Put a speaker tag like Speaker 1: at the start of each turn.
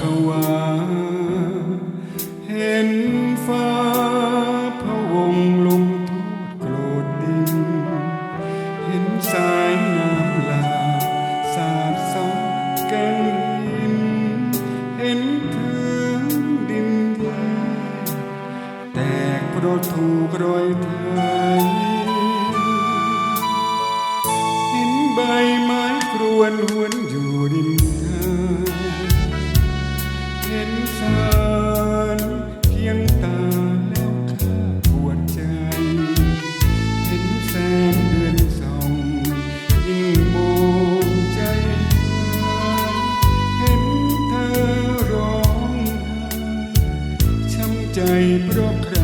Speaker 1: ละเมอเพ้อหวาดผวาเห็นฟ้าพะวงลมโทษโกรธดิน เห็นสายน้ำลาสาดสองแก้มหินเห็นพื้นดินที่แตกเพราะถูกรอยไถเห็นใบไม้ครวนหวน ใจเพราะใคร